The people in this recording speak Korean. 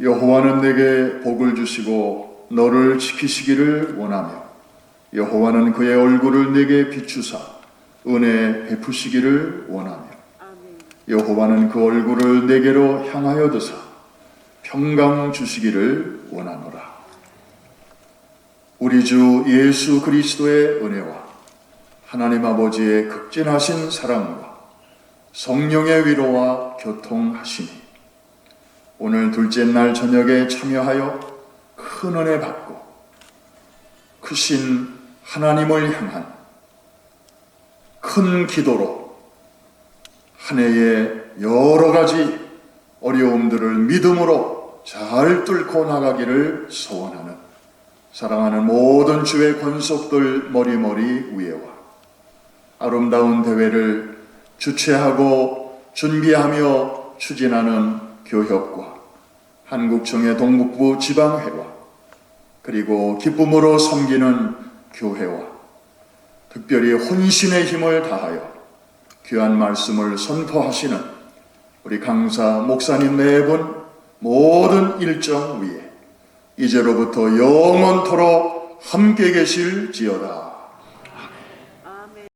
여호와는 내게 복을 주시고 너를 지키시기를 원하며 여호와는 그의 얼굴을 내게 비추사 은혜 베푸시기를 원하며 여호와는 그 얼굴을 내게로 향하여 드사 평강 주시기를 원하노라. 우리 주 예수 그리스도의 은혜와 하나님 아버지의 극진하신 사랑과 성령의 위로와 교통하시니 오늘 둘째 날 저녁에 참여하여 큰 은혜 받고 크신 하나님을 향한 큰 기도로 한 해의 여러 가지 어려움들을 믿음으로 잘 뚫고 나가기를 소원하는 사랑하는 모든 주의 권속들 머리머리 위에와 아름다운 대회를 주최하고 준비하며 추진하는 교협과 한국청의 동북부 지방회와 그리고 기쁨으로 섬기는 교회와 특별히 혼신의 힘을 다하여 귀한 말씀을 선포하시는 우리 강사 목사님 네 분 모든 일정 위에 이제로부터 영원토록 함께 계실지어다.